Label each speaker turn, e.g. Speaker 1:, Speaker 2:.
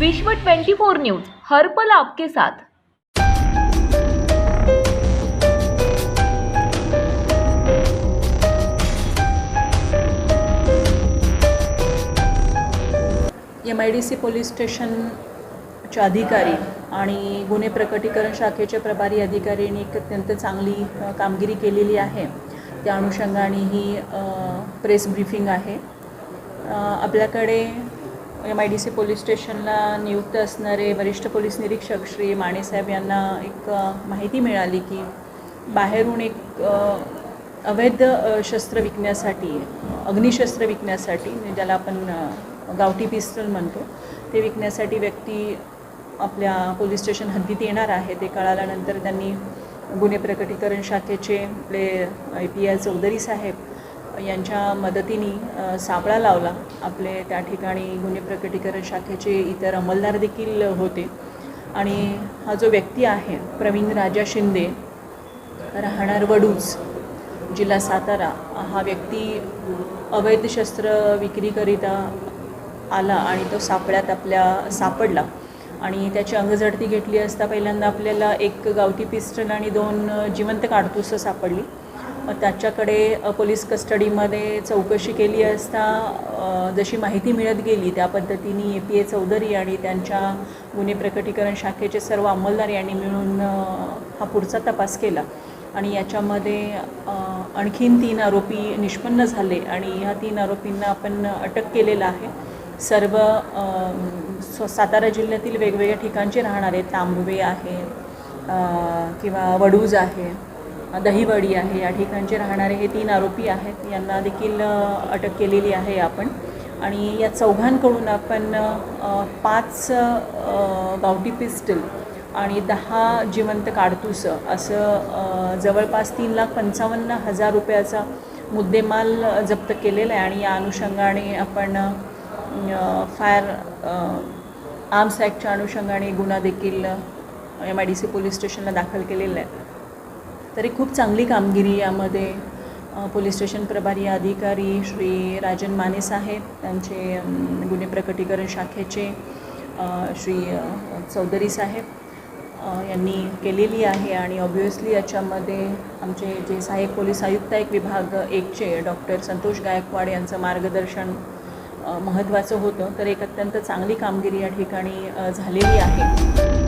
Speaker 1: विश्व 24 न्यूज हर पल आपके साथ.
Speaker 2: M I D C police स्टेशनचे अधिकारी आणि गुन्हे प्रकटीकरण शाखेचे प्रभारी अधिकाऱ्यांनी एक अत्यंत चांगली कामगिरी केलेली आहे. त्या अनुषंगाने ही प्रेस ब्रीफिंग आहे. आपल्याकडे M I D C police स्टेशनला नियुक्त असणारे वरिष्ठ पोलीस निरीक्षक श्री माणेसाहेब यांना एक माहिती मिळाली की बाहेरून एक अवैध शस्त्र विकण्यासाठी अग्निशस्त्र विकण्यासाठी म्हणजे ज्याला आपण गावठी पिस्टल म्हणतो ते विकण्यासाठी व्यक्ती आपल्या पोलीस स्टेशन हद्दीत येणार आहे. ते कळाल्यानंतर त्यांनी गुन्हे प्रकटीकरण शाखेचे आपले आय पी आय चौधरी साहेब यांच्या मदतीने सापळा लावला. आपले त्या ठिकाणी गुन्हे प्रकटीकरण शाखेचे इतर अंमलदार देखील होते. आणि हा जो व्यक्ती आहे प्रवीण राजा शिंदे राहणार वडूज जिल्हा सातारा हा व्यक्ती अवैध शस्त्र विक्रीकरिता आला आणि तो सापळ्यात आपल्या सापडला. आणि त्याची अंगझडती घेतली असता पहिल्यांदा आपल्याला एक गावठी पिस्टल आणि दोन जिवंत काडतुसं सापडली. त्याच्याकडे पोलीस कस्टडीमध्ये चौकशी केली असता जशी माहिती मिळत गेली त्या पद्धतीने ए पी ए चौधरी आणि त्यांच्या गुन्हे प्रकटीकरण शाखेचे सर्व अंमलदार यांनी मिळून हा पुढचा तपास केला. आणि याच्यामध्ये आणखीन तीन आरोपी निष्पन्न झाले आणि ह्या तीन आरोपींना आपण अटक केलेलं आहे. सर्व सातारा जिल्ह्यातील वेगवेगळ्या ठिकाणचे राहणारे तांबवे आहे किंवा वडूज आहे. दहीवडी आहे या ठिकाणचे राहणारे हे तीन आरोपी आहेत. यांना देखील अटक केलेली आहे आपण. आणि या चौघांकडून आपण पाच गावटी गावठी पिस्टल आणि दहा जिवंत काडतुसं असं जवळपास तीन लाख पंचावन्न हजार रुपयाचा मुद्देमाल जप्त केलेला आहे. आणि या अनुषंगाने आपण फायर आर्म्स ॲक्टच्या अनुषंगाने गुन्हा देखील M I D C police स्टेशनला दाखल केलेला आहे. तरी खूप चांगली कामगिरी यामध्ये पोलीस स्टेशन प्रभारी अधिकारी श्री राजन माने साहेब त्यांचे गुन्हे प्रकटीकरण शाखेचे श्री चौधरी साहेब यांनी केलेली आहे आणि ऑब्व्हियसली याच्यामध्ये आमचे जे सहाय्यक पोलीस आयुक्त एक विभाग एकचे डॉक्टर संतोष गायकवाड यांचं मार्गदर्शन महत्त्वाचं होतं. तर एक अत्यंत चांगली कामगिरी या ठिकाणी झालेली आहे.